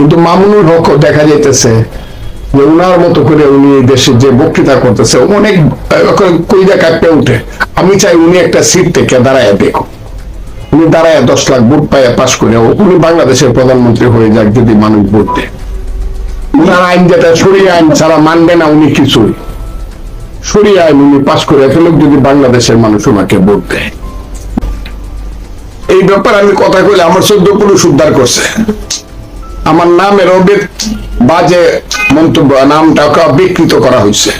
কিন্তু মামুনুল হক দেখা যাইতেছে যে উনার মতো করে উনি এই দেশে যে বক্তৃতা করতেছে, অনেক কইদা কাঁপতে উঠে। আমি চাই উনি একটা সিট থেকে দাঁড়ায় দেখো। উনি দাঁড়ায় দশ লাখ ভোট পাইয়া পাশ করে, উনি বাংলাদেশের প্রধানমন্ত্রী হয়ে যাক যদি মানুষ ভোট দেয়। উনার আইন যেটা, সরিয়ে আইন ছাড়া মানবে না উনি কিছুই। সরিয়ে আইন উনি পাশ করে ফেলুক যদি বাংলাদেশের মানুষ ওনাকে ভোট দেয়। এই ব্যাপারে আমি কথা কইলে আমার চোদ্দ পুরুষ উদ্ধার করছে। আমার নামের অবেদ বাজে মন্তব্য নামটাকে বিকৃত করা হয়েছে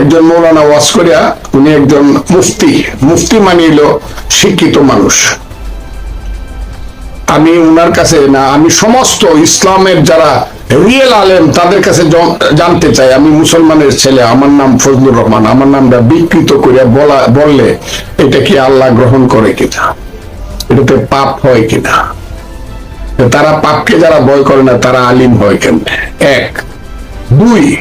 একজন মৌলানা ওয়াজ করিয়া উনি একজন মুফতি মুফতি মানিল শিক্ষিত মানুষ। আমি উনার কাছে না, আমি সমস্ত ইসলামের যারা রিয়েল আলেম, তাদের কাছে জানতে চাই। আমি মুসলমানের ছেলে, আমার নাম ফজলুর রহমান। আমার নামটা বিকৃত করিয়া বলা, বললে এটা কি আল্লাহ গ্রহণ করে কিনা? এটাতে পাপ হয় কিনা? তারা পাপকে যারা ভয় করে না, তারা আলিম হয় কেন? এক। দুই,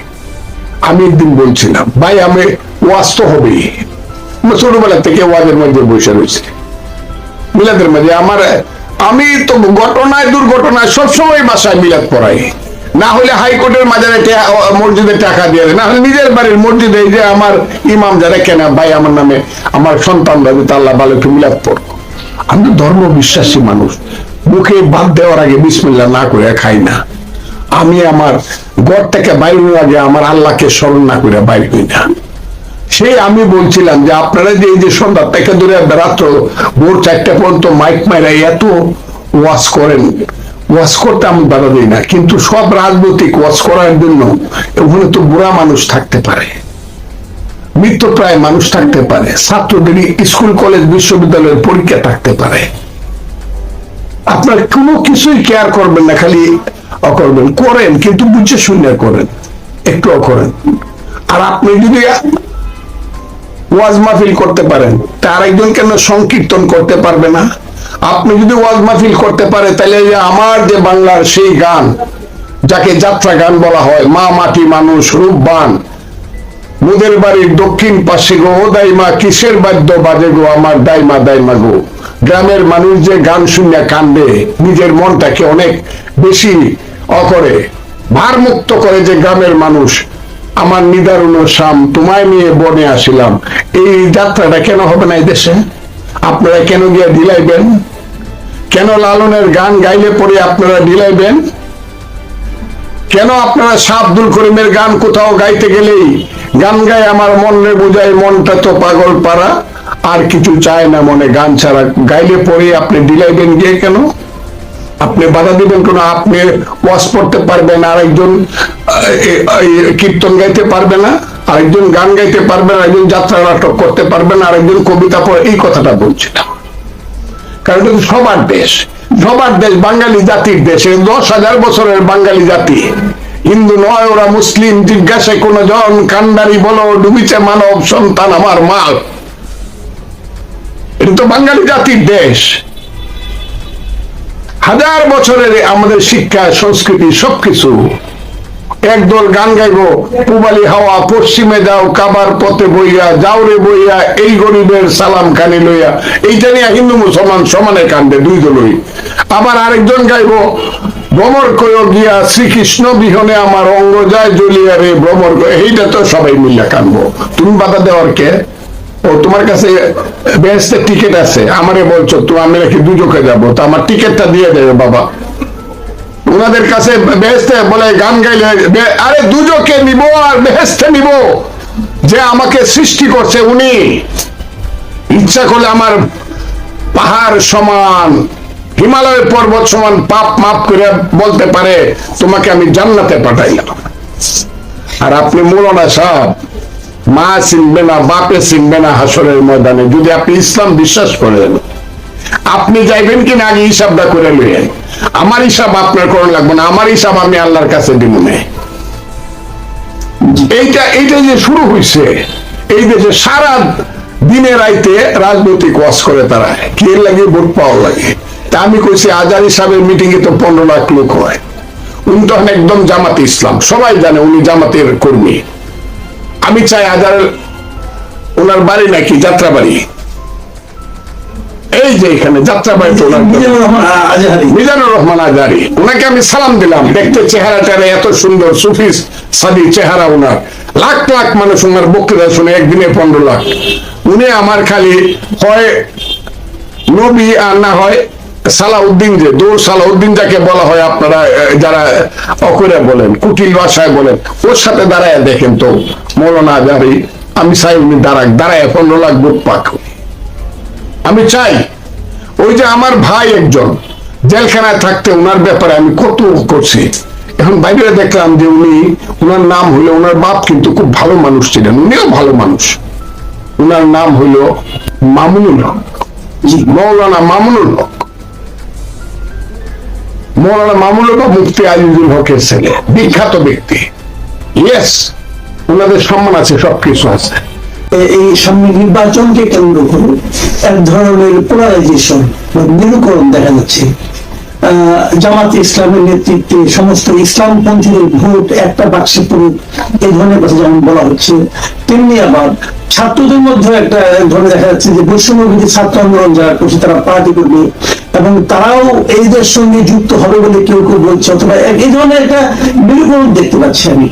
আমি একদিন বলছিলাম, ভাই, আমি ওয়াজ তো হবেই। ছোটবেলা থেকে ওয়াজের মধ্যে বসে রয়েছে। মিলাদের মধ্যে আমার, আমি তো ঘটনায়, দুর্ঘটনায় সবসময় বাসায় মিলাদ পড়াই। না হলে হাইকোর্টের মাজারে মসজিদে টাকা দিয়ে না হলে নিজের বাড়ির মসজিদে যে আমার ইমাম যারা কেনা, ভাই, আমার নামে, আমার সন্তান ভাবে আল্লাহ ভালো একটু মিলাদ পড়ব আমি ধর্ম বিশ্বাসী মানুষ। মুখে বাদ দেওয়ার আগে বিসমিল্লা না করে খাই না। আমি আমার ঘর থেকে বাইর হওয়ার আগে আমার আল্লাহকে স্মরণ না করে বাইর হই না। সেই আমি বলছিলাম যে আপনারা যে এই যে সন্ধ্যা থেকে ধরে রাত্র ভোর চারটা পর্যন্ত মাইক মাইরা এত ওয়াশ করেন ওয়াশ করতে আমি বাধা দিই না। কিন্তু সব রাজনৈতিক ওয়াশ করার জন্য ওখানে তো বুড়া মানুষ থাকতে পারে। মৃত্যুপ্রায় মানুষ থাকতে পারে ছাত্রদের স্কুল, কলেজ, বিশ্ববিদ্যালয়ের পরীক্ষা থাকতে পারে। আপনার কোনো কিছুই কেয়ার করবেন না, খালি অকরবেন করেন, কিন্তু বুঝে শুনে করেন একটু করেন। আর আপনি যদি ওয়াজ মাহফিল করতে পারেন তার একজন কেন সংকীর্তন করতে পারবে না? আপনি যদি ওয়াজ মাহফিল করতে পারে, তাহলে আমার যে বাংলার সেই গান, যাকে যাত্রা গান বলা হয়, মা মাটি মানুষ রূপবান মুদের বাড়ির দক্ষিণ পাশে গো, ও দাইমা, কিসের বাদ্য বাজে গো আমার দাইমা দাইমা গো? গ্রামের মানুষ যে গান শুনে কান্দে, নিজের মনটাকে অনেক বেশি অকরে ভারমুক্ত করে যে গ্রামের মানুষ, আমার নিদারুণ শাম, তোমায় নিয়ে বনে আসিলাম। এই যাত্রাটা কেন হবে না এই দেশে? আপনারা কেন গিয়ে দিলাইবেন কেন লালনের গান গাইলে পরে আপনারা দিলাইবেন কেন আপনারা শাহ আব্দুল করিমের গান কোথাও গাইতে গেলেই গান গায় আমার মনে বোঝায়, মনটা তো পাগল পারা আর কিছু চায় না মনে গান ছাড়া। গাইলে পরে আপনি দিলাইবেন গিয়ে কেন? আপনি বাধা দিবেন কেন? আপনি ওয়াজ পড়তে পারবেন আর একজন কীর্তন গাইতে পারবে না, আরেকজন গান গাইতে পারবে না একজন যাত্রা নাটক করতে পারবে না, আরেকজন কবিতা পড়ে, এই কথাটা বলছিলাম। কারণ এটা সবার দেশ। সবার দেশ বাঙালি জাতির দেশ দশ হাজার বছরের বাঙালি জাতি। হিন্দু নয়, ওরা মুসলিম, জিজ্ঞাসা কোন জন, কান্ডারি বলো, ডুবিছে মানব সন্তান আমার মাল। এটা তো বাঙালি জাতির দেশ। হাজার বছরের আমাদের শিক্ষা, সংস্কৃতি, সবকিছু। একদল গান গাইব। পুবালি হাওয়া পশ্চিমে যাও, কাবার পথে বইয়া যাও রে বইয়া, এই গরিবের সালাম কানি লইয়া। এইটা নিয়ে হিন্দু মুসলমান সমানে কান্দে দুই দলই। আবার আরেকজন গাইব, ভ্রমর কয় গিয়া, শ্রীকৃষ্ণ বিহনে আমার অঙ্গ যায় জ্বলিয়া রে, ভ্রমর এইটা তো সবাই মিল্লা কানবো। তুমি বাধা দেওয়ার কে? ও, তোমার কাছে বেহেস্তের টিকিট আছে, আমারে বলছো তুমি আমি নাকি দুজকে যাব, তো আমার টিকিটটা দিয়ে দেবে, বাবা। ওনাদের কাছে বেহেস্তে বলে গান গাইলে আরে দুজকে নিব আর বেহেস্তে নিব। যে আমাকে সৃষ্টি করছে উনি। ইচ্ছা করলে আমার পাহাড় সমান হিমালয়ের পর্বত সমান পাপ মাপ করে বলতে পারে, তোমাকে আমি জান্নাতে পাঠাইলাম। আর আপনি মৌলানা সাহেব, মা চিনবে না, বাপে চিনবে না হাসরের ময়দানে। যদি আপনি ইসলাম বিশ্বাস করেন, আপনি যাইবেন কিনা আগে হিসাবটা করে লইয়েন আমার হিসাব আপনার করা লাগবে না, আমার হিসাব আমি আল্লাহর কাছে দিব এইটা এইটা যে শুরু হয়েছে এই দেশে সারা দিনে রাইতে রাজনৈতিক ওয়াজ করে তারা, কে লাগে ভোট পাওয়া লাগে? তা আমি কইছি আজার হিসাবের মিটিং এ তো পনেরো লাখ লোক হয়। উনি তখন একদম জামাতে ইসলাম, সবাই জানে উনি জামাতের কর্মী। আমি চাই আজার ওনার বাড়ি নাকি যাত্রা বাড়ি এই যে এখানে মিজানুর রহমান আজারি ওনাকে আমি সালাম দিলাম। দেখতে চেহারাটা এত সুন্দর সুফিস সাদি চেহারা ওনার। লাখ লাখ মানুষ ওনার বক্তৃতা শুনে একদিনে পনেরো লাখ। উনি আমার খালি হয় নবী আর না হয় সালাউদ্দিন যে দৌড় সালাউদ্দিন যাকে বলা হয় আপনারা যারা অকরে বলেন কুটিল ভাষায় বলেন ওর সাথে দাঁড়ায় দেখেন তো মৌলানা আজারি আমি চাই উনি দাঁড়াক দাঁড়ায় পনেরো লাখ বুট পাক। আমি চাই ওই যে আমার ভাই একজন জেলখানায় থাকতে ওনার ব্যাপারে আমি কত করছি। এখন বাইরে দেখলাম যে উনি ওনার নাম হইল ওনার বাপ কিন্তু খুব ভালো মানুষ ছিলেন, উনিও ভালো মানুষ। ওনার নাম হইল মামুনুল হক। মৌলানা মামুনুল হক। মৌলানা মামুনুল হক মুফতি আজিজুল হকের ছেলে, বিখ্যাত ব্যক্তি। ইয়েস ওনাদের সম্মান আছে, সবকিছু আছে। এই সামনে নির্বাচনকে কেন্দ্র করে এক ধরনের পোলারাইজেশন বা মেরুকরণ দেখা যাচ্ছে। জামাত ইসলামের নেতৃত্বে সমস্ত ভোট একটা বাক্সে পড়ুক এই ধরনের কথা যেমন বলা হচ্ছে, তেমনি আবার ছাত্রদের মধ্যে একটা এক ধরনের দেখা যাচ্ছে যে বৈষম্যবিধি ছাত্র আন্দোলন যারা করছে তারা পার্টি করবে এবং তারাও এইদের সঙ্গে যুক্ত হবে বলে কেউ কেউ বলছে অথবা এই ধরনের একটা মেরুকরণ দেখতে পাচ্ছি আমি।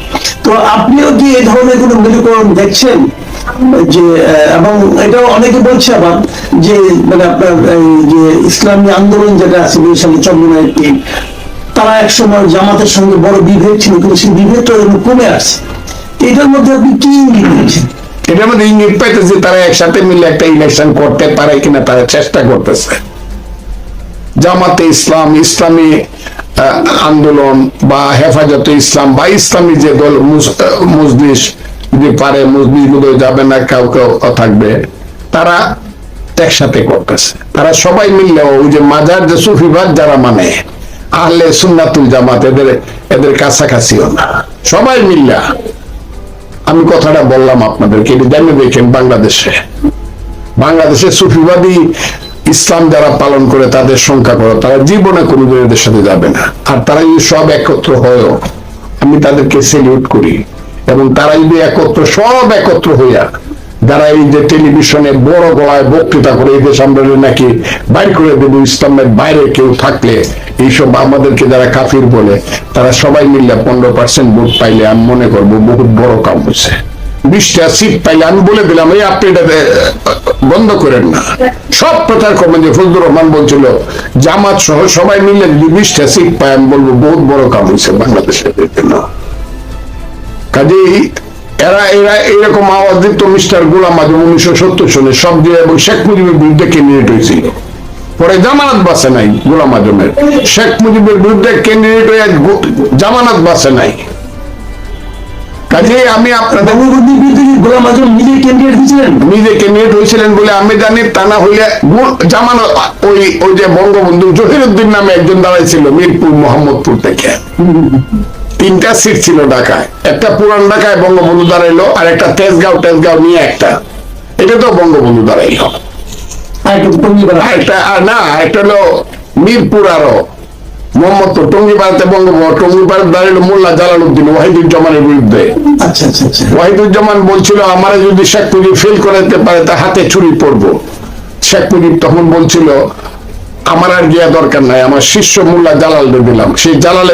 তো আপনিও কি এই ধরনের কোনো মেরুকরণ দেখছেন? যে এবং অনেকে বলছে আবার যে মানে আপনার যে ইসলামী আন্দোলন যেটা আছে টিম তারা এক সময় জামাতের সঙ্গে বড় বিভেদ ছিল, কিন্তু সেই বিভেদটা কমে আসছে। এটার মধ্যে আপনি কি এটার মধ্যে ইঙ্গিত পাইতেছে, তারা একসাথে মিলে একটা ইলেকশন করতে পারে কিনা, তারা চেষ্টা করতেছে। জামাতে ইসলাম, ইসলামী আন্দোলন বা হেফাজতে ইসলাম বা ইসলামী যে দল মজলিস যদি পারে বোধহয় যাবে না কেউ কেউ থাকবে। তারা একসাথে করতেছে। তারা সবাই মিললে ওই যে মাজার, যে সুফিবাদ যারা মানে আহলে সুন্নাতুল জামাত, এদের এদের কাছাকাছিও না। সবাই মিল্লা আমি কথাটা বললাম আপনাদেরকে, এটা জানিয়ে দেখেন বাংলাদেশে। বাংলাদেশে সুফিবাদী ইসলাম যারা পালন করে, তাদের সংখ্যা করো তারা জীবনে এদের সাথে যাবে না। আর তারা যদি সব একত্র হয়েও, আমি তাদেরকে সেলিউট করি। এবং তারা যদি একত্র, সব একত্র হইয়া যারা এই যে টেলিভিশনে বড় গলায় বক্তৃতা করে, এই দেশ আমরা নাকি বাইর করে দেবো, ইসলামের বাইরে কেউ থাকলে, এইসব আমাদেরকে যারা কাফির বলে, তারা সবাই মিললে পনেরো পার্সেন্ট ভোট পাইলে আমি মনে করব বহুত বড় কাম হয়েছে বিশটা সিট পাইলে আমি বলে দিলাম, এই আপনি এটা বন্ধ করেন না। সব প্রচার করবেন যে ফজলুর রহমান বলছিল, জামাত সহ সবাই মিলে যদি বিশটা সিট পাই আমি বলব বহুত বড় কাম হয়েছে বাংলাদেশের জন্য। কাজেই এরা এরা এরকম আওয়াজ দিত মিস্টার গোলাম আজম উনিশশো সত্তর সনে সব দিয়ে এবং শেখ মুজিবের বিরুদ্ধে ক্যান্ডিডেট হয়েছিল। পরে জামানত বাসে নাই গোলাম আজমের। শেখ মুজিবের বিরুদ্ধে ক্যান্ডিডেট হয়ে জামানত বাসে নাই। কাজেই আমি আপনাদের গোলাম আজম নিজে ক্যান্ডিডেট দিয়েছিলেন নিজে ক্যান্ডিডেট হয়েছিলেন বলে আমি জানি তা না হইলে জামানত ওই ওই যে বঙ্গবন্ধু জহিরুদ্দিন নামে একজন দাঁড়াইছিল মিরপুর মোহাম্মদপুর থেকে। তিনটা সিট ছিল ঢাকায়। একটা পুরান ঢাকায় বঙ্গবন্ধু দাঁড়াইলো আর একটা তেজগাঁও তেজগাঁও নিয়ে একটা। এটা তো বঙ্গবন্ধু দাঁড়াইলো আর একটু একটা না একটা হলো মিরপুর আরও। মোহাম্মদপুর টঙ্গিপাড়াতে বঙ্গবন্ধু টঙ্গিপাড়া দাঁড়াইলো মোল্লা জালালউদ্দিন ওয়াহিদুজ্জামানের বিরুদ্ধে। আচ্ছা আচ্ছা আচ্ছা। ওয়াহিদুজ্জামান বলছিল আমারে যদি শেখ মুজিব ফেল করাতে পারে তা হাতে ছুরি পড়ব শেখ মুজিব তখন বলছিল আমার আর গিয়া দরকার নাই আমার শিষ্য মোল্লা জালাল দিলাম। সেই জালালে